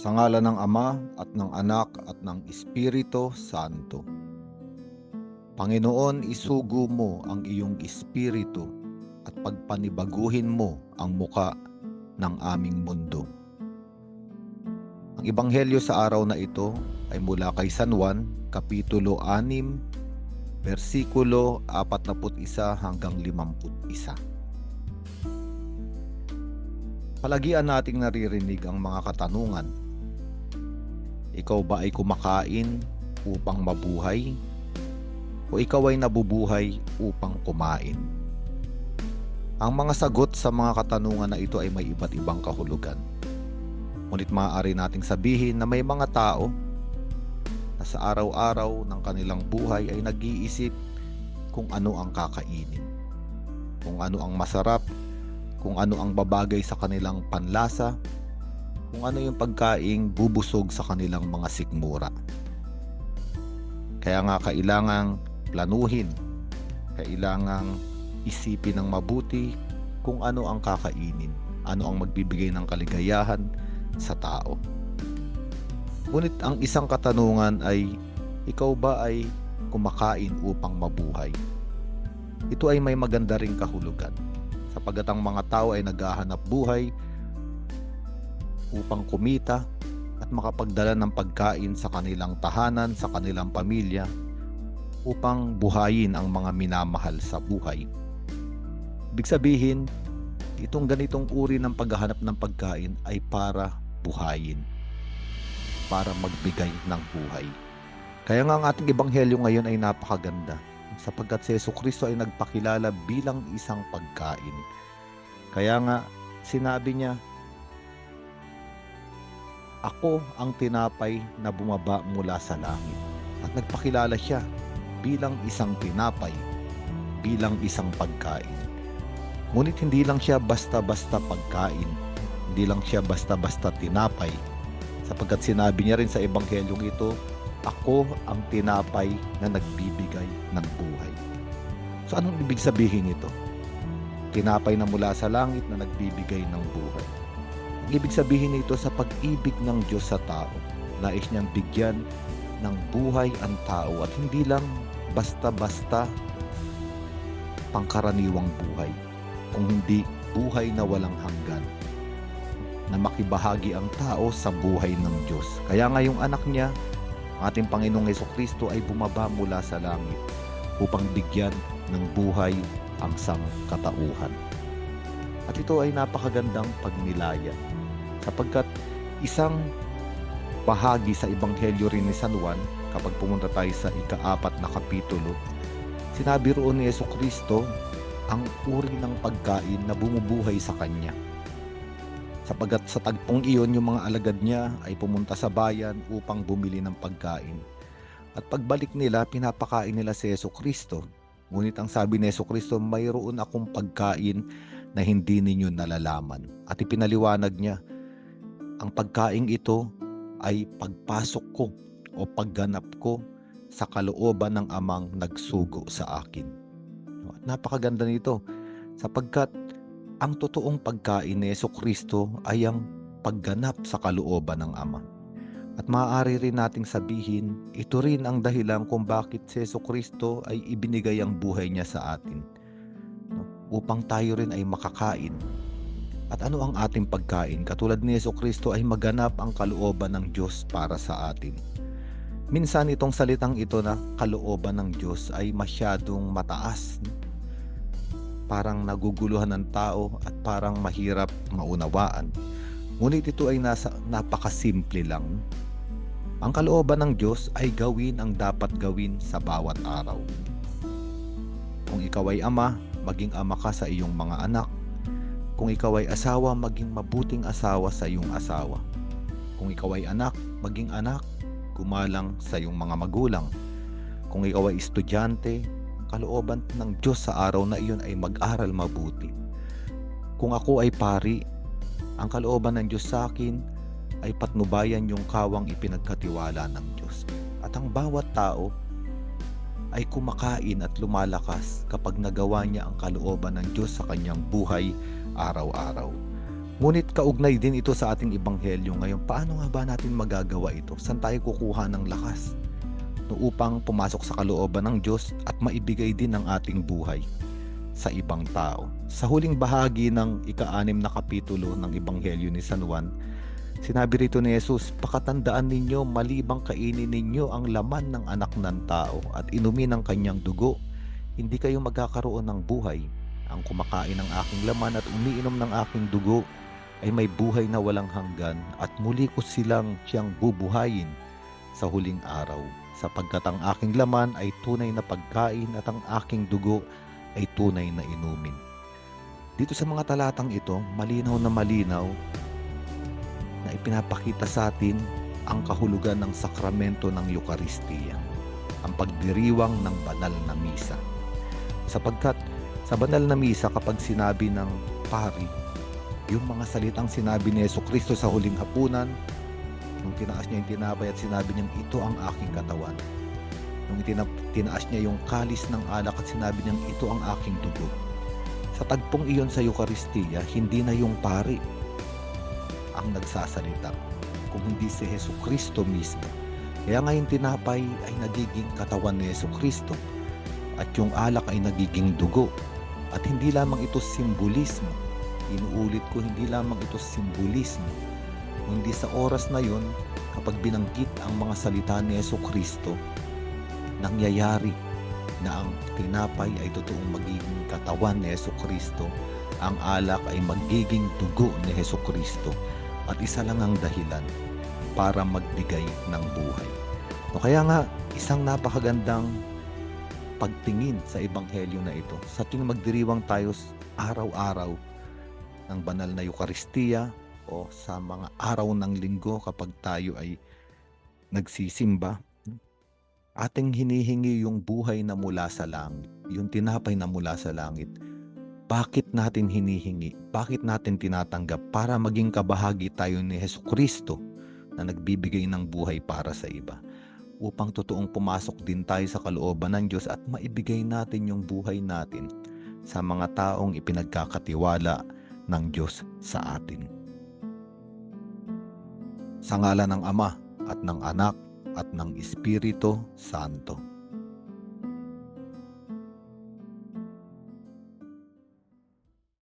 Sa ngala ng Ama at ng Anak at ng Espiritu Santo. Panginoon, isugo mo ang iyong espiritu at pagpanibaguhin mo ang muka ng aming mundo. Ang ebanghelyo sa araw na ito ay mula kay San Juan, kapitulo 6, versikulo 41 hanggang 51. Palagian nating naririnig ang mga katanungan. Ikaw ba ay kumakain upang mabuhay? O ikaw ay nabubuhay upang kumain? Ang mga sagot sa mga katanungan na ito ay may iba't ibang kahulugan. Ngunit maaari nating sabihin na may mga tao na sa araw-araw ng kanilang buhay ay nag-iisip kung ano ang kakainin, kung ano ang masarap, kung ano ang babagay sa kanilang panlasa, kung ano yung pagkaing bubusog sa kanilang mga sikmura. Kaya nga kailangang planuhin, kailangang isipin ng mabuti kung ano ang kakainin, ano ang magbibigay ng kaligayahan sa tao. Ngunit ang isang katanungan ay, ikaw ba ay kumakain upang mabuhay? Ito ay may maganda ring kahulugan sapagat ang mga tao ay naghahanap buhay upang kumita at makapagdala ng pagkain sa kanilang tahanan, sa kanilang pamilya upang buhayin ang mga minamahal sa buhay. Ibig sabihin, itong ganitong uri ng paghahanap ng pagkain ay para buhayin, para magbigay ng buhay. Kaya nga ang ating ebanghelyo ngayon ay napakaganda sapagkat si Yesu Kristo ay nagpakilala bilang isang pagkain. Kaya nga sinabi niya, Ako ang tinapay na bumaba mula sa langit. At nagpakilala siya bilang isang tinapay, bilang isang pagkain. Ngunit hindi lang siya basta-basta pagkain, hindi lang siya basta-basta tinapay, sapagkat sinabi niya rin sa ebanghelyong ito, ako ang tinapay na nagbibigay ng buhay. So anong ibig sabihin nito? Tinapay na mula sa langit na nagbibigay ng buhay. Ibig sabihin nito sa pag-ibig ng Diyos sa tao, nais niyang bigyan ng buhay ang tao at hindi lang basta-basta pangkaraniwang buhay, kung hindi buhay na walang hanggan na makibahagi ang tao sa buhay ng Diyos. Kaya nga yung anak niya, ating Panginoong Heso Kristo ay bumaba mula sa langit upang bigyan ng buhay ang sangkatauhan. At ito ay napakagandang pagnilaya sapagkat isang bahagi sa Ebanghelyo rin ni San Juan kapag pumunta tayo sa ikaapat na kapitulo, sinabi roon ni Yeso Kristo ang uri ng pagkain na bumubuhay sa Kanya. Sapagat sa tagpong iyon, yung mga alagad niya ay pumunta sa bayan upang bumili ng pagkain. At pagbalik nila, pinapakain nila si Yeso Kristo. Ngunit ang sabi ni Yeso Kristo, mayroon akong pagkain na hindi ninyo nalalaman. At ipinaliwanag niya, ang pagkain ito ay pagpasok ko o pagganap ko sa kalooban ng amang nagsugo sa akin. Napakaganda nito sapagkat ang totoong pagkain ni Yeso Kristo ay ang pagganap sa kalooban ng Ama. At maaari rin nating sabihin, ito rin ang dahilan kung bakit si Yeso Kristo ay ibinigay ang buhay niya sa atin. Upang tayo rin ay makakain. At ano ang ating pagkain? Katulad ni Yeso Kristo ay maganap ang kalooban ng Diyos para sa atin. Minsan itong salitang ito na kalooban ng Diyos ay masyadong mataas parang naguguluhan ng tao at parang mahirap maunawaan. Ngunit ito ay nasa, napakasimple lang. Ang kalooban ng Diyos ay gawin ang dapat gawin sa bawat araw. Kung ikaw ay ama, maging ama ka sa iyong mga anak. Kung ikaw ay asawa, maging mabuting asawa sa iyong asawa. Kung ikaw ay anak, maging anak, gumalang sa iyong mga magulang. Kung ikaw ay estudyante, kalooban ng Diyos sa araw na iyon ay mag-aral mabuti. Kung ako ay pari, ang kalooban ng Diyos sa akin ay patnubayan yung kawang ipinagkatiwala ng Diyos. At ang bawat tao ay kumakain at lumalakas kapag nagawa niya ang kalooban ng Diyos sa kanyang buhay araw-araw. Ngunit kaugnay din ito sa ating ebanghelyo ngayon. Paano nga ba natin magagawa ito? Saan tayo kukuha ng lakas? No, upang pumasok sa kalooban ng Diyos at maibigay din ang ating buhay sa ibang tao. Sa huling bahagi ng ika-anim na kapitulo ng ebanghelyo ni San Juan, sinabi rito ni Jesus, Pakatandaan ninyo malibang kainin ninyo ang laman ng anak ng tao at inumin ang kanyang dugo, hindi kayo magkakaroon ng buhay. Ang kumakain ng aking laman at umiinom ng aking dugo ay may buhay na walang hanggan at muli ko silang siyang bubuhayin sa huling araw sapagkat ang aking laman ay tunay na pagkain at ang aking dugo ay tunay na inumin. Dito sa mga talatang ito, malinaw na malinaw na ipinapakita sa atin ang kahulugan ng sakramento ng Eukaristiya, ang pagdiriwang ng banal na misa. Sapagkat sa banal na misa kapag sinabi ng pari yung mga salitang sinabi ni Yeso Kristo sa huling hapunan, nung tinaas niya yung tinapay at sinabi niyang ito ang aking katawan. Nung itina- tinaas niya yung kalis ng alak at sinabi niyang ito ang aking dugo. Sa tagpong iyon sa Eucharistia, hindi na yung pari ang nagsasalita, kung hindi si Yeso Kristo mismo. Kaya ngayon tinapay ay nagiging katawan ni Yeso Kristo at yung alak ay nagiging dugo. At hindi lamang ito simbolismo, Inuulit ko hindi lamang ito simbolismo, kundi sa oras na yon kapag binanggit ang mga salita ni Yeso Kristo, nangyayari na ang tinapay ay totoong magiging katawan ni Yeso Kristo, ang alak ay magiging dugo ni Yeso Kristo, at isa lang ang dahilan para magbigay ng buhay. No, kaya nga, isang napakagandang pagtingin sa ebanghelyo na ito. Sa tuwing magdiriwang tayo araw-araw ng banal na Eucharistia o sa mga araw ng linggo kapag tayo ay nagsisimba, ating hinihingi yung buhay na mula sa langit, yung tinapay na mula sa langit. Bakit natin hinihingi? Bakit natin tinatanggap? Para maging kabahagi tayo ni Heso Kristo na nagbibigay ng buhay para sa iba. Upang totoong pumasok din tayo sa kalooban ng Diyos at maibigay natin yung buhay natin sa mga taong ipinagkakatiwala ng Diyos sa atin. Sa ngala ng Ama at ng Anak at ng Espiritu Santo.